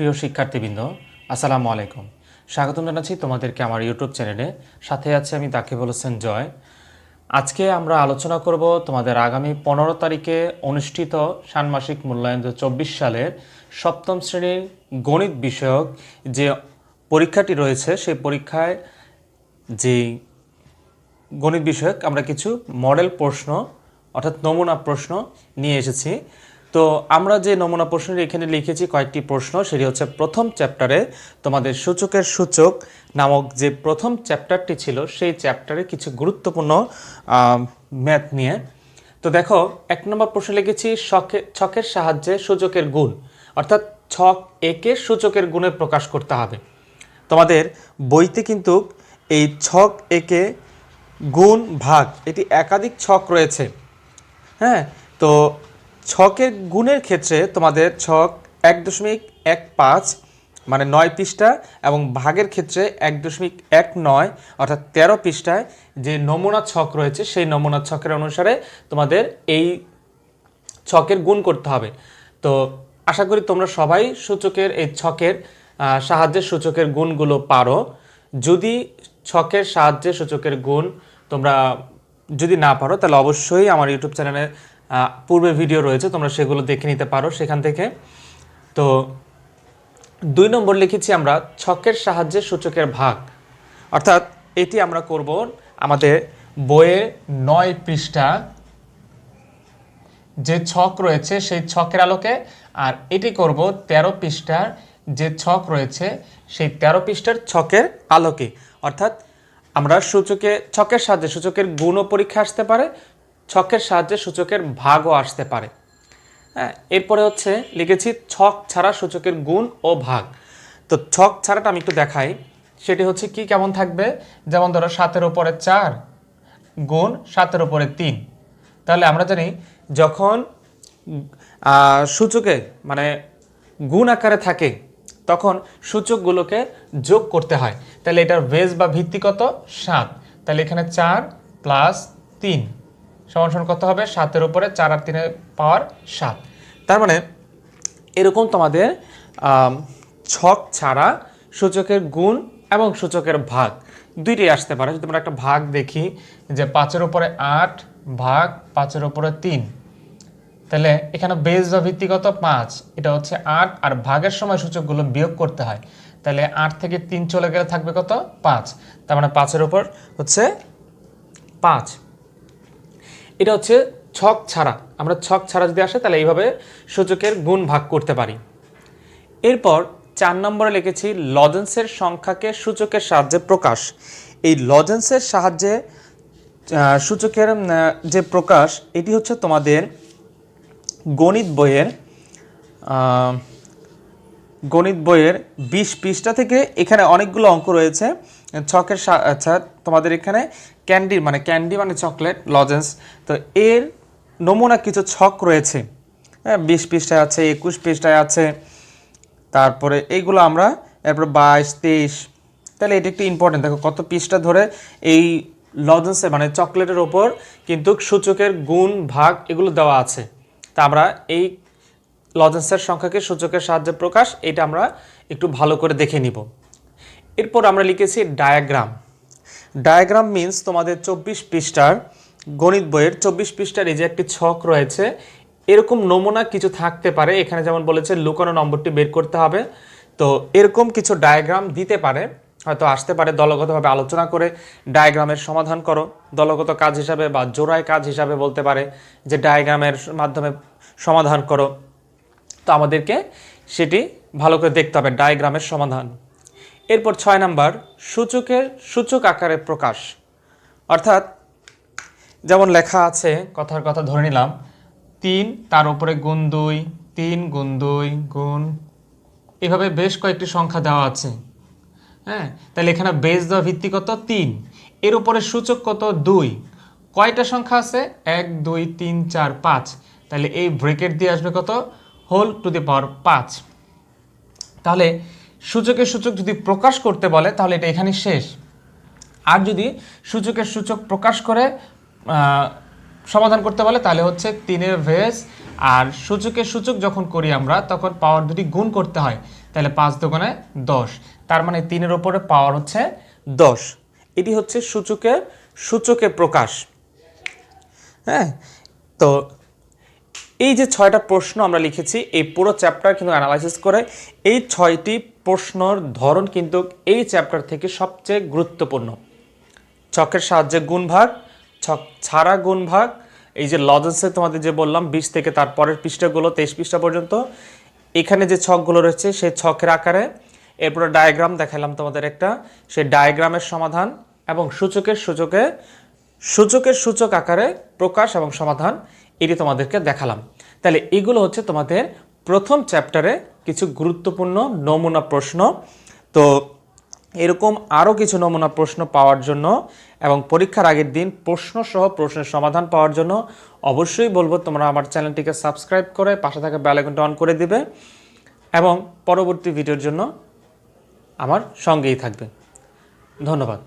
প্রিয় শিক্ষার্থীবৃন্দ, আসসালামু আলাইকুম। স্বাগতম জানাচ্ছি তোমাদেরকে আমার ইউটিউব চ্যানেলে। সাথে আছে আমি তাকিবুল হোসেন জয়। আজকে আমরা আলোচনা করব তোমাদের আগামী পনেরো তারিখে অনুষ্ঠিত ষান্মাসিক মূল্যায়ন দু সালের সপ্তম শ্রেণির গণিত বিষয়ক যে পরীক্ষাটি রয়েছে, সেই পরীক্ষায় যেই গণিত বিষয়ক আমরা কিছু মডেল প্রশ্ন, অর্থাৎ নমুনা প্রশ্ন নিয়ে এসেছি। তো আমরা যে নমুনা প্রশ্নটি এখানে লিখেছি, কয়েকটি প্রশ্ন, সেটি হচ্ছে প্রথম চ্যাপ্টারে তোমাদের সূচকের সূচক নামক যে প্রথম চ্যাপ্টারটি ছিল, সেই চ্যাপ্টারে কিছু গুরুত্বপূর্ণ ম্যাথ নিয়ে। তো দেখো, এক নম্বর প্রশ্ন লিখেছি শকে ছকের সাহায্যে সূচকের গুণ, অর্থাৎ ছক একে সূচকের গুণে প্রকাশ করতে হবে। তোমাদের বইতে কিন্তু এই ছক একে গুণ ভাগ, এটি একাধিক ছক রয়েছে। হ্যাঁ তো ছকের গুণের ক্ষেত্রে তোমাদের ছক এক দশমিক এক পাঁচ মানে নয় পৃষ্ঠা, এবং ভাগের ক্ষেত্রে এক দশমিক এক নয়, অর্থাৎ তেরো পৃষ্ঠায় যে নমুনা ছক রয়েছে, সেই নমুনা ছকের অনুসারে তোমাদের এই ছকের গুণ করতে হবে। তো আশা করি তোমরা সবাই সূচকের, এই ছকের সাহায্যে সূচকের গুণগুলো পারো। যদি ছকের সাহায্যে সূচকের গুণ তোমরা যদি না পারো, তাহলে অবশ্যই আমার ইউটিউব চ্যানেলে পূর্বে ভিডিও রয়েছে, তোমরা সেগুলো দেখে নিতে পারো সেখান থেকে। তো দুই নম্বর লিখেছি আমরা, ছকের সাহায্যে সূচকের ভাগ। অর্থাৎ এটি আমরা করব আমাদের বইয়ে নয় পৃষ্ঠা। যে ছক রয়েছে সেই ছকের আলোকে, আর এটি করব তেরো পৃষ্ঠার যে ছক রয়েছে সেই তেরো পৃষ্ঠার ছকের আলোকে। অর্থাৎ আমরা সূচকে, ছকের সাহায্যে সূচকের গুণও পরীক্ষা আসতে পারে ছকের সাহায্যে সূচকের ভাগও আসতে পারে। হ্যাঁ এরপরে হচ্ছে লিখেছি ছক ছাড়া সূচকের গুণ ও ভাগ। তো ছক ছাড়াটা আমি একটু দেখাই। সেটি হচ্ছে কি কেমন থাকবে? যেমন ধরো সাতের ওপরে চার গুণ সাতের ওপরে তিন। তাহলে আমরা জানি যখন সূচকে মানে গুণ আকারে থাকে, তখন সূচকগুলোকে যোগ করতে হয়। তাহলে এটার বেস বা ভিত্তি কত? সাত। তাহলে এখানে চার প্লাস তিন। সমান কত হবে? সাতের উপরে চার আর তিনের পাওয়ার সাত। তার মানে এরকম তোমাদের ছক ছাড়া সূচকের গুণ এবং সূচকের ভাগ দুইটি আসতে পারে। যদি আমরা একটা ভাগ দেখি যে পাঁচের উপরে আট ভাগ পাঁচের উপরে তিন, তাহলে এখানে বেজ বা ভিত্তিগত পাঁচ, এটা হচ্ছে আট, আর ভাগের সময় সূচকগুলো বিয়োগ করতে হয়। তাহলে আট থেকে তিন চলে গেলে থাকবে কত? পাঁচ। তার মানে পাঁচের উপর হচ্ছে পাঁচ। এটা হচ্ছে ছক ছাড়া। আমরা ছক ছাড়া যদি আসে, তাহলে এইভাবে সূচকের গুণ ভাগ করতে পারি। এরপর চার নম্বরে লিখেছি, লজেন্সের সংখ্যাকে সূচকের সাহায্যে প্রকাশ। এই লজেন্সের সাহায্যে সূচকের যে প্রকাশ, এটি হচ্ছে তোমাদের গণিত বইয়ের গণিত বইয়ের বিশ পৃষ্ঠা থেকে এখানে অনেকগুলো অঙ্ক রয়েছে। ছকের আচ্ছা তোমাদের এখানে ক্যান্ডি মানে ক্যান্ডি মানে চকলেট, লজেন্স। তো এর নমুনা কিছু ছক রয়েছে। হ্যাঁ বিশ পৃষ্ঠায় আছে, একুশ পৃষ্ঠায় আছে। তারপরে এইগুলো আমরা, এরপর বাইশ, তেইশ। তাহলে এটা একটু ইম্পর্টেন্ট দেখো কত পৃষ্ঠা ধরে এই লজেন্সে মানে চকলেটের ওপর কিন্তু সূচকের গুণ, ভাগ এগুলো দেওয়া আছে। তা আমরা এই লজেন্সের সংখ্যাকে সূচকের সাহায্যে প্রকাশ, এটা আমরা একটু ভালো করে দেখে নিব। এরপর আমরা লিখেছি ডায়াগ্রাম। ডায়াগ্রাম মিন্স তোমাদের চব্বিশ পৃষ্ঠার গণিত বইয়ের চব্বিশ পৃষ্ঠার এই যে একটি ছক রয়েছে, এরকম নমুনা কিছু থাকতে পারে। এখানে যেমন বলেছে, লুকানো নম্বরটি বের করতে হবে। তো এরকম কিছু ডায়াগ্রাম দিতে পারে, হয়তো আসতে পারে, দলগতভাবে আলোচনা করে ডায়াগ্রামের সমাধান করো। দলগত কাজ হিসাবে বা জোড়ায় কাজ হিসাবে বলতে পারে যে ডায়াগ্রামের মাধ্যমে সমাধান করো। তো আমাদেরকে সেটি ভালো করে দেখতে হবে ডায়াগ্রামের সমাধান। এরপর ছয় নাম্বার, সূচকের সূচক আকারে প্রকাশ। অর্থাৎ, যেমন লেখা আছে, কথার কথা ধরে নিলাম, তিন, তার উপরে গুণ দুই, তিন গুণ দুই, গুণ, এভাবে বেশ কয়েকটি সংখ্যা দেওয়া আছে। হ্যাঁ তাহলে এখানে বেস দেওয়া ভিত্তি কত? তিন। এর উপরে সূচক কত? দুই। কয়টা সংখ্যা আছে? এক, দুই, তিন, চার, পাঁচ। তাহলে এই ব্রেকেট দিয়ে আসবে কত? হোল টু দি পাওয়ার পাঁচ। তাহলে সূচকের সূচক যদি প্রকাশ করতে বলে, তাহলে এটা এখানে শেষ। আর যদি সূচকের সূচক প্রকাশ করে সমাধান করতে বলে, তাহলে হচ্ছে তিনের ভেস। আর সূচকের সূচক যখন করি আমরা, তখন পাওয়ার দুটি গুণ করতে হয়। তাহলে পাঁচ দোকানে দশ। তার মানে তিনের ওপরে পাওয়ার হচ্ছে দশ। এটি হচ্ছে সূচকের সূচকের প্রকাশ। হ্যাঁ? তো এই যে ছয়টা প্রশ্ন আমরা লিখেছি, এই পুরো চ্যাপ্টার কিন্তু অ্যানালাইসিস করে এই ছয়টি প্রশ্নর ধরন কিন্তু এই চ্যাপ্টার থেকে সবচেয়ে গুরুত্বপূর্ণ। ছকের সাহায্যে গুণভাগ ছক ছাড়া গুণভাগ এই যে লজেন্সে তোমাদের যে বললাম, বিশ থেকে তার পরের পৃষ্ঠাগুলো, তেইশ পৃষ্ঠা পর্যন্ত, এখানে যে ছকগুলো রয়েছে, সেই ছকের আকারে, এরপরে ডায়াগ্রাম দেখালাম তোমাদের একটা, সেই ডায়াগ্রামের সমাধান এবং সূচকের সূচকে, সূচকের সূচক আকারে প্রকাশ এবং সমাধান এটি তোমাদেরকে দেখালাম। তাহলে এগুলো হচ্ছে তোমাদের প্রথম চ্যাপ্টারে কিছু গুরুত্বপূর্ণ নমুনা প্রশ্ন। তো এরকম আরও কিছু নমুনা প্রশ্ন পাওয়ার জন্য এবং পরীক্ষার আগের দিন প্রশ্ন সহ প্রশ্নের সমাধান পাওয়ার জন্য অবশ্যই বলব, তোমরা আমার চ্যানেলটিকে সাবস্ক্রাইব করে পাশে থাকা আইকনটা অন করে দিবে এবং পরবর্তী ভিডিওর জন্য আমার সঙ্গেই থাকবে। ধন্যবাদ।